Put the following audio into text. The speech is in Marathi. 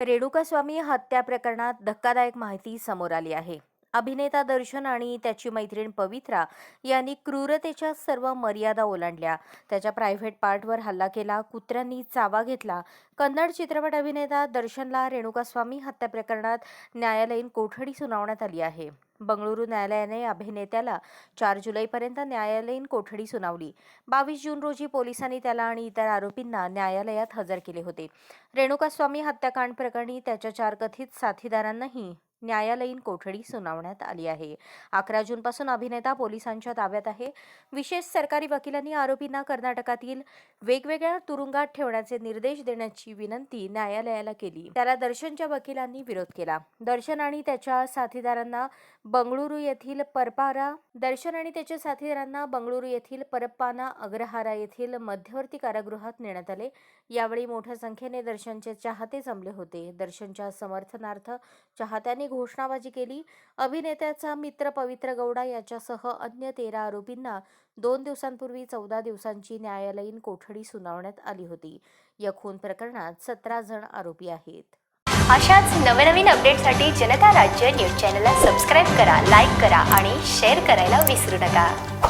रेणुकास्वामी हत्या प्रकरणात धक्कादायक माहिती समोर आली आहे. अभिनेता दर्शन आणि त्याची मैत्रीण पवित्रा यांनी क्रूरतेच्या सर्व मर्यादा ओलांडल्या. त्याच्या प्रायव्हेट पार्टवर हल्ला केला कुत्र्यांनी चावा घेतला. कन्नड चित्रपट अभिनेता दर्शनला रेणुकास्वामी हत्या प्रकरणात न्यायालयीन कोठडी सुनावण्यात आली आहे. बंगळुरू न्यायालयाने अभिनेत्याला चार जुलैपर्यंत न्यायालयीन कोठडी सुनावली. बावीस जून रोजी पोलिसांनी त्याला आणि इतर आरोपींना न्यायालयात हजर केले होते. रेणुकास्वामी हत्याकांड प्रकरणी त्याच्या चार कथित साथीदारांनाही न्यायालयीन कोठडी सुनावण्यात आली आहे. अकरा जूनपासून अभिनेता पोलिसांच्या ताब्यात आहे. विशेष सरकारी वकिलांनी आरोपींना कर्नाटकातील वेगवेगळ्या तुरुंगात ठेवण्याचे निर्देश देण्याची विनंती न्यायालयाला केली. त्याला दर्शनच्या वकिलांनी विरोध केला. दर्शन आणि त्याच्या साथीदारांना बंगळुरू येथील परपारा दर्शन आणि त्याच्या साथीदारांना बंगळुरू येथील परप्पाना अग्रहारा येथील मध्यवर्ती कारागृहात नेण्यात आले. यावेळी मोठ्या संख्येने दर्शनचे चाहते जमले होते. दर्शनच्या समर्थनार्थ चाहत्यांनी घोषणाबाजी केली. अभिनेत्याचा मित्र पवित्र गौडा याच्यासह अन्य तेरा आरोपींना दोन दिवसांपूर्वी चौदा दिवसांची न्यायालयीन कोठडी सुनावण्यात आली होती. या खून प्रकरणात सतरा जण आरोपी आहेत. अशाच नवनवीन अपडेटसाठी जनता राज्य न्यूज चॅनलला सबस्क्राईब करा लाईक करा आणि शेअर करायला विसरू नका.